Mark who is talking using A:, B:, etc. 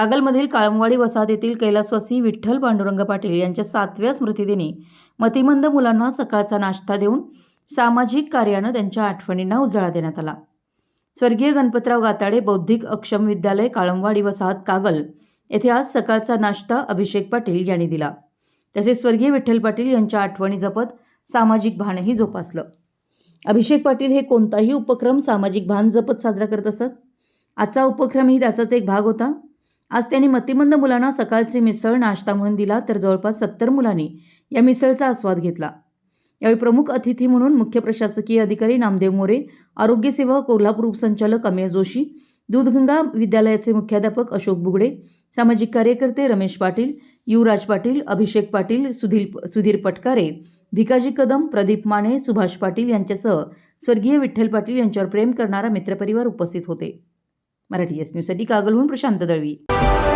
A: कागलमधील काळमवाडी वसाहत येथील कैलासवासी विठ्ठल पांडुरंग पाटील यांच्या सातव्या स्मृतिदिनी मतिमंद मुलांना सकाळचा नाश्ता देऊन सामाजिक कार्यानं त्यांच्या आठवणींना उजाळा देण्यात आला. स्वर्गीय गणपतराव गाताडे बौद्धिक अक्षम विद्यालय काळमवाडी वसाहत कागल येथे आज सकाळचा नाश्ता अभिषेक पाटील यांनी दिला. तसेच स्वर्गीय विठ्ठल पाटील यांच्या आठवणी जपत सामाजिक भानही जोपासलं. अभिषेक पाटील हे कोणताही उपक्रम सामाजिक भान जपत साजरा करत असत? आजचा उपक्रमही त्याचाच एक भाग होता? आज त्यांनी मतिमंद मुलांना सकाळचे मिसळ नाश्ता म्हणून दिला तर जवळपास सत्तर मुलांनी या मिसळचा आस्वाद घेतला. यावेळी प्रमुख अतिथी म्हणून मुख्य प्रशासकीय अधिकारी नामदेव मोरे आरोग्य सेवा कोल्हापूर उपसंचालक अमेय जोशी दूधगंगा विद्यालयाचे मुख्याध्यापक अशोक बुगडे सामाजिक कार्यकर्ते रमेश पाटील युवराज पाटील अभिषेक पाटील सुधीर सुधीर पटकारे भिकाजी कदम प्रदीप माने सुभाष पाटील यांच्यासह स्वर्गीय विठ्ठल पाटील यांच्यावर प्रेम करणारा मित्रपरिवार उपस्थित होते. मराठी एस न्यूजसाठी कागलहून प्रशांत दळवी. Thank you.